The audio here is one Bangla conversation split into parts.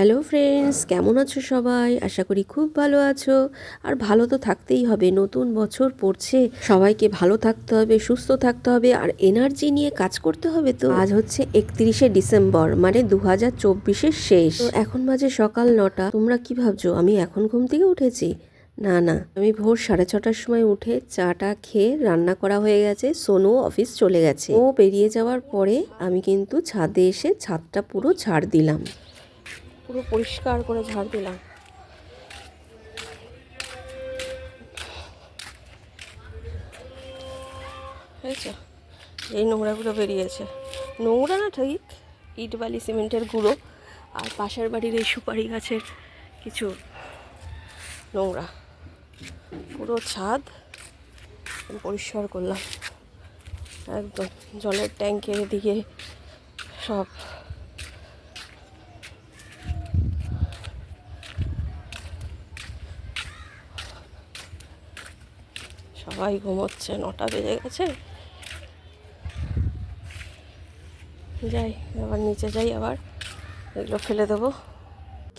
হ্যালো ফ্রেন্ডস, কেমন আছো সবাই? আশা করি খুব ভালো আছো। আর ভালো তো থাকতেই হবে, নতুন বছর পড়ছে। সবাইকে ভালো থাকতে হবে, সুস্থ থাকতে হবে, আর এনার্জি নিয়ে কাজ করতে হবে তো। আজ হচ্ছে একত্রিশে ডিসেম্বর মানে দু হাজার চব্বিশের শেষ। এখন বাজে সকাল নটা, তোমরা কি ভাবছ, আমি এখন ঘুম থেকে উঠেছি? না না। আমি ভোর সাড়ে ছটার সময় উঠে চাটা খেয়ে রান্না করা হয়ে গেছে, সোনু অফিস চলে গেছে। ও বেরিয়ে যাওয়ার পরে আমি কিন্তু ছাদে এসে ছাদটা পুরো ছাড় দিলাম। পুরো পরিষ্কার করে ঝাড় দিলাম। হয়েছে? এই নোংরাগুলো বেরিয়েছে। নোংরা না ঠিক ইট বালি সিমেন্টের গুঁড়ো, আর পাশের বাড়ির এই সুপারি গাছের কিছু নোংরা। পুরো ছাদ পরিষ্কার করলাম। একদম জলের ট্যাঙ্কের এদিকে সব সবাই ঘুমোচ্ছে নটা বেজে গেছে। যাই আবার নিচে যাই আবার। এগুলো ফেলে দেবো।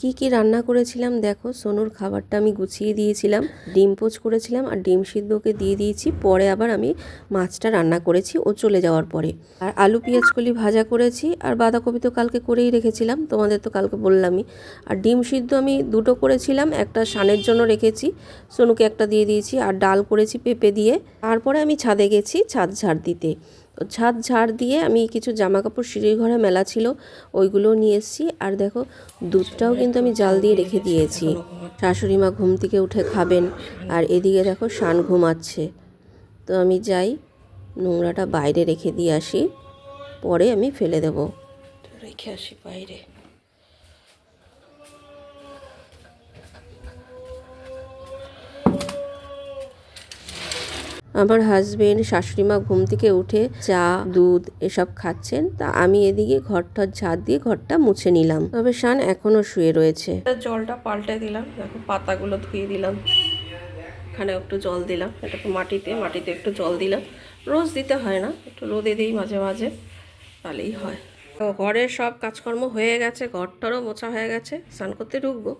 কি কি রান্না করেছিলাম? দেখো, সোনুর খাবারটা আমি গুছিয়ে দিয়েছিলাম। ডিম পোচ করেছিলাম আর ডিম সিদ্ধকে দিয়ে দিয়েছি। পরে আবার আমি মাছটা রান্না করেছি ও চলে যাওয়ার পরে। আর আলু পেঁয়াজ কলি ভাজা করেছি আর বাঁধাকপি তো কালকে করেই রেখেছিলাম, তোমাদের তো কালকে বললামই। আর ডিম সিদ্ধ আমি দুটো করেছিলাম, একটা সানের জন্য রেখেছি, সোনুকে একটা দিয়ে দিয়েছি, আর ডাল করেছি পেঁপে দিয়ে। তারপরে আমি ছাদে গেছি ছাদ ঝাড় দিতে। তো ছাদ ঝাড় দিয়ে আমি কিছু জামা কাপড় সিঁড়ি ঘরে মেলা ছিল, ওইগুলো নিয়ে এসেছি। আর দেখো, দুধটাও কিন্তু আমি জাল দিয়ে রেখে দিয়েছি। শাশুড়ি মা ঘুম থেকে উঠে খাবেন। আর এদিকে দেখো, শান ঘুমাচ্ছে। তো আমি যাই, নোংরাটা বাইরে রেখে দিয়ে আসি। পরে আমি ফেলে দেবো। রেখে আসি বাইরে। আমার হাজবেন্ড শাশুড়িমা ঘুম থেকে উঠে চা, দুধ এসব খাচ্ছেন। তা আমি এদিকে ঘরটার ঝাড় দিয়ে ঘরটা মুছে নিলাম। তবে শান এখনও শুয়ে রয়েছে। জলটা পাল্টে দিলাম। দেখো, পাতাগুলো ধুয়ে দিলাম। এখানে একটু জল দিলাম। এটা মাটিতে মাটিতে একটু জল দিলাম। রোজ দিতে হয় না, একটু রোদে দিই মাঝে মাঝে, তাহলেই হয়। তো ঘরের সব কাজকর্ম হয়ে গেছে, ঘরটারও মোছা হয়ে গেছে। স্নান করতে ঢুকবো।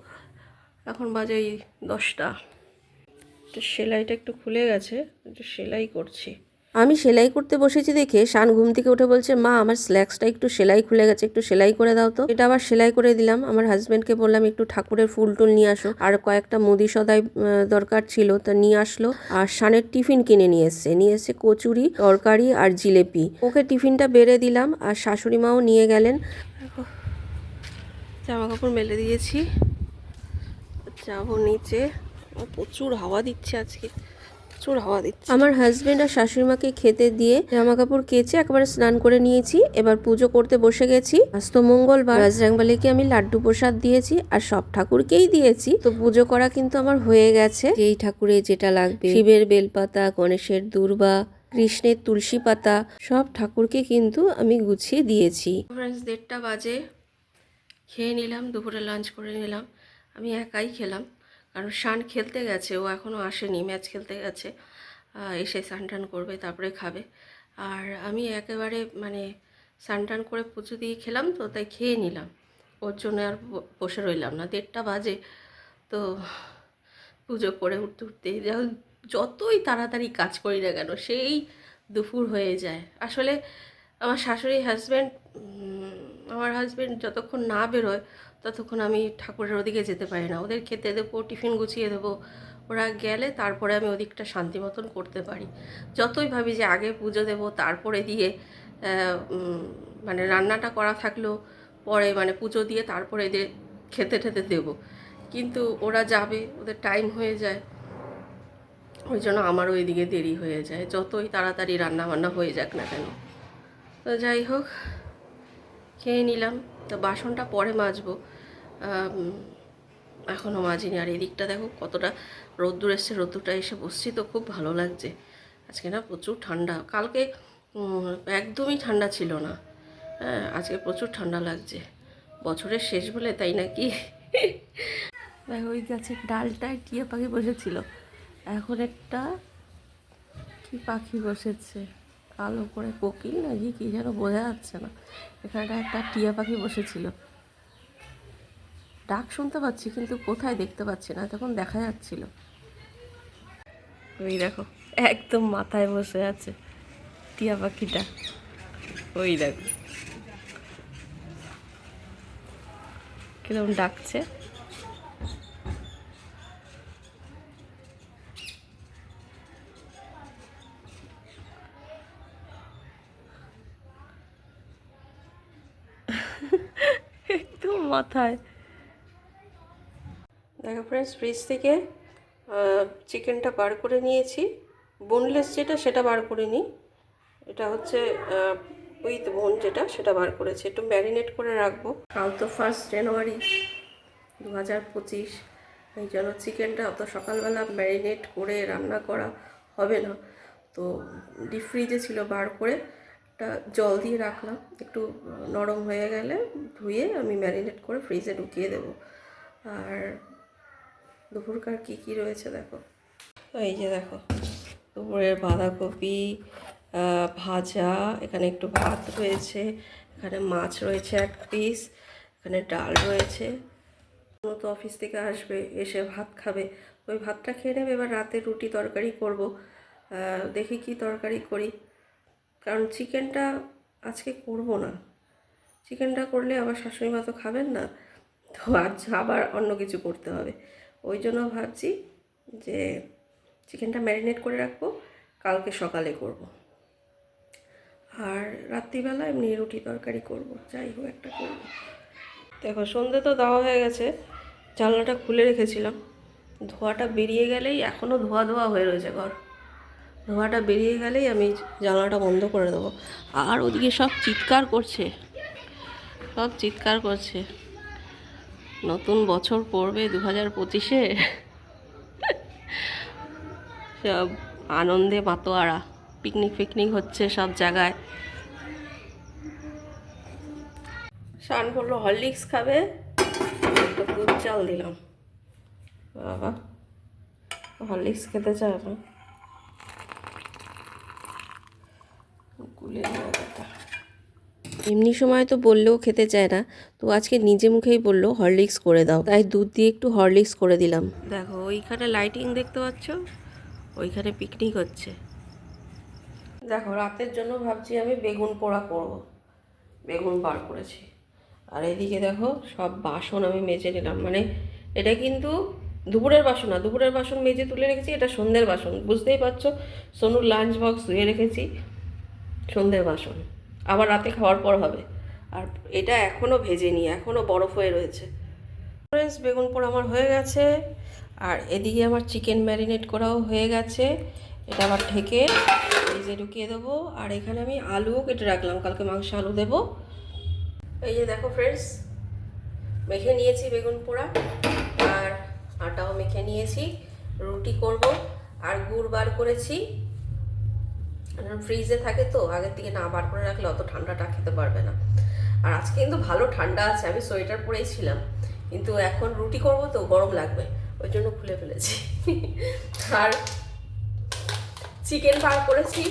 এখন বাজে এই দশটা। তো সেলাইটা একটু খুলে গেছে একটু সেলাই করছি। আমি সেলাই করতে বসেছি দেখে শান ঘুম থেকে উঠে বলছে মা আমার স্ল্যাক্সটা একটু সেলাই খুলে গেছে একটু সেলাই করে দাও তো। এটা আবার সেলাই করে দিলাম। আমার হাজব্যান্ডকে বললাম একটু ঠাকুরের ফুল টুল নিয়ে আসো। আর কয়েকটা মুদি সদাই দরকার ছিল তা নিয়ে আসলো। আর শানের টিফিন কিনে নিয়ে এসছে। নিয়ে এসছে কচুরি তরকারি আর জিলেপি। ওকে টিফিনটা বেড়ে দিলাম আর শাশুড়ি মাও নিয়ে গেলেন। জামা কাপড় মেলে দিয়েছি। যাব নিচে প্রচুর হাওয়া দিচ্ছে আজকে। প্রচুর হাওয়া দিচ্ছে। আমার হাজবেন্ড আর শাশুড়ি মাকে খেতে দিয়ে জামা কাপড় কেচে একবারে স্নান করে নিয়েছি। এবার পুজো করতে বসে গেছি। আজ তো মঙ্গলবার। রাজরাংবালিকে আমি লাড্ডু প্রসাদ দিয়েছি আর সব ঠাকুরকেই দিয়েছি। তো পুজো করা কিন্তু আমার হয়ে গেছে। যেই ঠাকুরে যেটা লাগবে। শিবের বেলপাতা গণেশের দুর্বা কৃষ্ণের তুলসী পাতা সব ঠাকুরকে কিন্তু আমি গুছিয়ে দিয়েছি। দেড়টা বাজে। খেয়ে নিলাম দুপুরে লাঞ্চ করে নিলাম। আমি একাই খেলাম। কারণ শান খেলতে গেছে, ও এখনও আসেনি, ম্যাচ খেলতে গেছে। এসে স্নান করবে, তারপরে খাবে। আর আমি একেবারে মানে স্নান করে পুজো দিয়ে খেলাম তো, তাই খেয়ে নিলাম। ওর জন্য আর বসে রইলাম না। দেড়টা বাজে, তো পুজো করে উঠতে উঠতে যতই তাড়াতাড়ি কাজ করি না কেন, সেই দুপুর হয়ে যায়। আসলে আমার শাশুড়ি হাজব্যান্ড আমার হাজব্যান্ড যতক্ষণ না বেরোয় ততক্ষণ আমি ঠাকুরের ওদিকে যেতে পারি না। ওদের খেতে দেবো, টিফিন গুছিয়ে দেবো। ওরা গেলে তারপরে আমি ওদিকটা শান্তি মতন করতে পারি। যতই ভাবি যে আগে পুজো দেবো, তারপরে দিয়ে মানে রান্নাটা করা থাকলেও পরে মানে পুজো দিয়ে তারপরে এদের খেতে ঠেতে দেবো। কিন্তু ওরা যাবে, ওদের টাইম হয়ে যায়। ওই জন্য আমারও ওইদিকে দেরি হয়ে যায়। যতই তাড়াতাড়ি রান্না বান্না হয়ে যাক না কেন। তো যাই হোক, খেয়ে নিলাম। তো বাসনটা পরে মাজবো। এখনও মাজিনি আর এদিকটা দেখো কতটা রোদ্দুর এসছে, রোদ্দুরটা এসে বসছি তো খুব ভালো লাগছে। আজকে না প্রচুর ঠান্ডা। কালকে একদমই ঠান্ডা ছিল না। হ্যাঁ আজকে প্রচুর ঠান্ডা লাগছে। বছরের শেষ বলে তাই নাকি? দেখো ওই গাছের ডালটায় টিয়া পাখি বসেছিল। এখন একটা কি পাখি বসেছে? কালো করে কোকিল নাকি কি যেন বোঝা যাচ্ছে না। এখানটা একটা টিয়া পাখি বসেছিল। ডাক শুনতে পাচ্ছি, কিন্তু কোথায় দেখতে পাচ্ছি না, তখন দেখা যাচ্ছিল। ওই দেখো, একদম মাথায় বসে আছে টিয়া পাখিটা। ওই দেখো। কীরকম ডাকছে। একদম মাথায়। দেখো ফ্রেন্ডস ফ্রিজ থেকে চিকেনটা বার করে নিয়েছি। বোনলেস যেটা, সেটা বার করে নিই এটা হচ্ছে উইথ বোন যেটা, সেটা বার করেছি। একটু ম্যারিনেট করে রাখব। কাল তো ফার্স্ট জানুয়ারি দু হাজার পঁচিশ। এই জন্য চিকেনটা অত সকালবেলা ম্যারিনেট করে রান্না করা হবে না। তো ডিপ ফ্রিজে ছিল বার করে। একটা জল দিয়ে রাখলাম। একটু নরম হয়ে গেলে ধুয়ে আমি ম্যারিনেট করে ফ্রিজে ঢুকিয়ে দেবো। আর দুপুরকার কী কী রয়েছে দেখো? এই যে দেখো, দুপুরের বাঁধাকপি ভাজা, এখানে একটু ভাত রয়েছে, এখানে মাছ রয়েছে এক পিস এখানে ডাল রয়েছে। তো অফিস থেকে আসবে, এসে ভাত খাবে। ওই ভাতটা খেয়ে নেবে, এবার রাতে রুটি তরকারি করব। দেখি কি তরকারি করি। কারণ চিকেনটা আজকে করব না। চিকেনটা করলে আবার শাশুড়ি মা তো খাবেন না, তো আজ আবার অন্য কিছু করতে হবে। ওই জন্য ভাবছি যে চিকেনটা ম্যারিনেট করে রাখব, কালকে সকালে করব। আর রাত্রিবেলা এমনি রুটি তরকারি করব, যাই হোক একটা করব। দেখো, সন্ধে তো দেওয়া হয়ে গেছে, জানলাটা খুলে রেখেছিলাম। ধোঁয়াটা বেরিয়ে গেলেই এখনও ধোয়া ধোয়া হয়ে রয়েছে ঘর। ধোঁয়াটা বেরিয়ে গেলেই আমি জানলাটা বন্ধ করে দেবো। আর ওদিকে সব চিৎকার করছে, সব চিৎকার করছে। নতুন বছর পড়বে দু হাজার পঁচিশে? সব আনন্দে মাতোয়ারা। পিকনিক ফিকনিক হচ্ছে সব জায়গায়। শান বলল হরলিক্স খাবে। দুধ চাল দিলাম। বাবা, হরলিক্স খেতে চায় না গুলে কথা এমনি সময় তো বললেও খেতে চায় না। তো আজকে নিজে মুখেই বলল, হরলিক্স করে দাও। তাই দুধ দিয়ে একটু হরলিক্স করে দিলাম। দেখো, ওইখানে লাইটিং দেখতে পাচ্ছ? ওইখানে পিকনিক হচ্ছে। দেখো, রাতের জন্য ভাবছি আমি বেগুন পোড়া করব। বেগুন বার করেছি। আর এদিকে দেখো, সব বাসন আমি মেজে নিলাম। মানে এটা কিন্তু দুপুরের বাসন না, দুপুরের বাসন মেজে তুলে রেখেছি, এটা সন্ধ্যের বাসন। বুঝতেই পারছ, সোনুর লাঞ্চ বক্স ধুয়ে রেখেছি, সন্ধ্যের বাসন। আবার রাতে খাওয়ার পর হবে। আর এটা এখনও ভেজেনি এখনও বরফ হয়ে রয়েছে। ফ্রেন্ডস বেগুন পোড়া আমার হয়ে গেছে। আর এদিকে আমার চিকেন ম্যারিনেট করাও হয়ে গেছে। এটা আবার ঢেকে ফ্রিজে ঢুকিয়ে দেবো। আর এখানে আমি আলুও কেটে রাখলাম, কালকে মাংস আলু দেবো। এই যে দেখো ফ্রেন্ডস মেখে নিয়েছি বেগুন পোড়া। আর আটাও মেখে নিয়েছি। রুটি করব। আর গুড় বার করেছি। ফ্রিজে থাকে তো, আগের থেকে না বার করে রাখলে অত ঠান্ডাটা খেতে পারবে না। আর আজকে কিন্তু ভালো ঠান্ডা আছে, আমি সোয়েটার পরেই ছিলাম। কিন্তু এখন রুটি করব তো, গরম লাগবে। ওই জন্য খুলে ফেলেছি। আর চিকেন বার করেছি।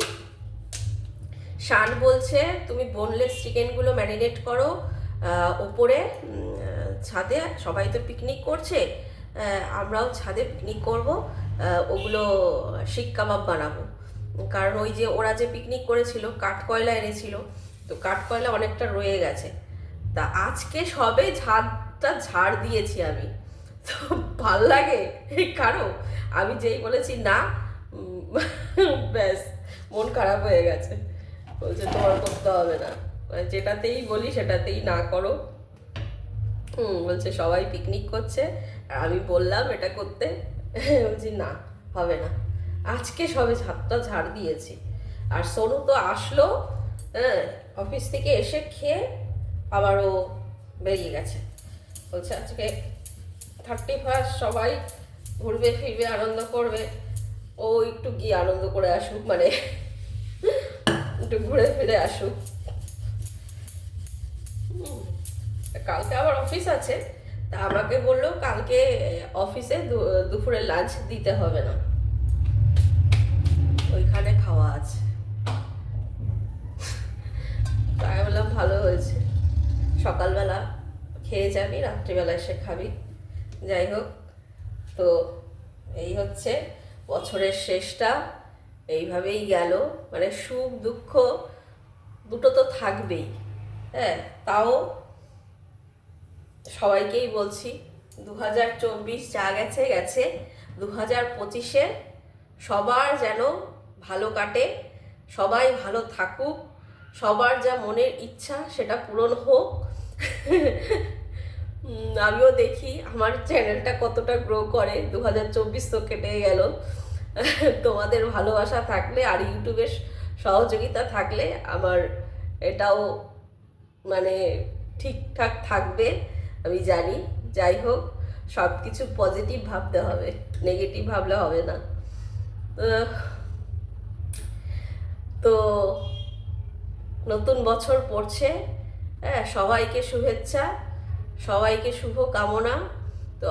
শান বলছে, তুমি বোনলেস চিকেনগুলো ম্যারিনেট করো ওপরে ছাদে। সবাই তো পিকনিক করছে আমরাও ছাদে পিকনিক করব ওগুলো শিক কাবাব বানাবো। কারণ ওই যে ওরা যে পিকনিক করেছিল, কাঠকয়লা এনেছিল, তো কাঠকয়লা অনেকটা রয়ে গেছে। তা আজকে সবে ঝাড়টা ঝাড় দিয়েছি আমি। তো ভালো লাগে? কারও? আমি যেই বলেছি, না ব্যাস, মন খারাপ হয়ে গেছে। বলছে, তোমার করতে হবে না। মানে যেটাতেই বলি, সেটাতেই না করো। হুম, বলছে, সবাই পিকনিক করছে। আর আমি বললাম, এটা করতে। বলছি, না, হবে না। আজকে সবে ঝাড়টা ঝাড় দিয়েছি। আর সোনু তো আসলো হ্যাঁ অফিস থেকে এসে খেয়ে আবারও বেরিয়ে গেছে। বলছে, আজকে থার্টি ফার্স্ট সবাই ঘুরবে, ফিরবে, আনন্দ করবে। ও একটু গিয়ে আনন্দ করে আসুক মানে একটু ঘুরে ফিরে আসুক। কালকে আবার অফিস আছে। তা আমাকে বলল, কালকে অফিসে দুপুরে লাঞ্চ দিতে হবে না। ওইখানে খাওয়া আছে। তাই বললাম ভালো হয়েছে। সকালবেলা খেয়ে যাবি রাত্রিবেলা এসে খাবি। যাই হোক, তো এই হচ্ছে বছরের শেষটা। এইভাবেই গেল। মানে সুখ, দুঃখ দুটো তো থাকবেই। হ্যাঁ তাও সবাইকেই বলছি দু হাজার চব্বিশ যা গেছে গেছে। দু হাজার পঁচিশে সবার যেন ভালো কাটে, সবাই ভালো থাকুক, সবার যা মনের ইচ্ছা সেটা পূরণ হোক। আমিও দেখি আমার চ্যানেলটা কতটা গ্রো করে দু হাজার চব্বিশ তো কেটে গেল। তোমাদের ভালোবাসা থাকলে আর ইউটিউবের সহযোগিতা থাকলে আমার এটাও মানে ঠিকঠাক থাকবে, আমি জানি। যাই হোক সব কিছু পজিটিভ ভাবতে হবে নেগেটিভ ভাবলে হবে না। তো নতুন বছর পড়ছে হ্যাঁ সবাইকে শুভেচ্ছা, সবাইকে শুভ কামনা তো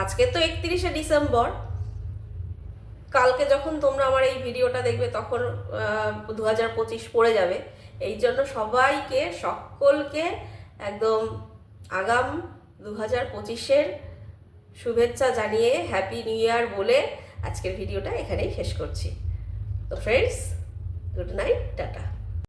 আজকে তো একত্রিশে ডিসেম্বর। কালকে যখন তোমরা আমার এই ভিডিওটা দেখবে তখন দু হাজার পঁচিশ পড়ে যাবে। এই জন্য সবাইকে, সকলকে একদম আগাম দু হাজার পঁচিশের শুভেচ্ছা জানিয়ে হ্যাপি নিউ ইয়ার বলে আজকের ভিডিওটা এখানেই শেষ করছি। তো ফ্রেন্ডস গুড নাইট টাটা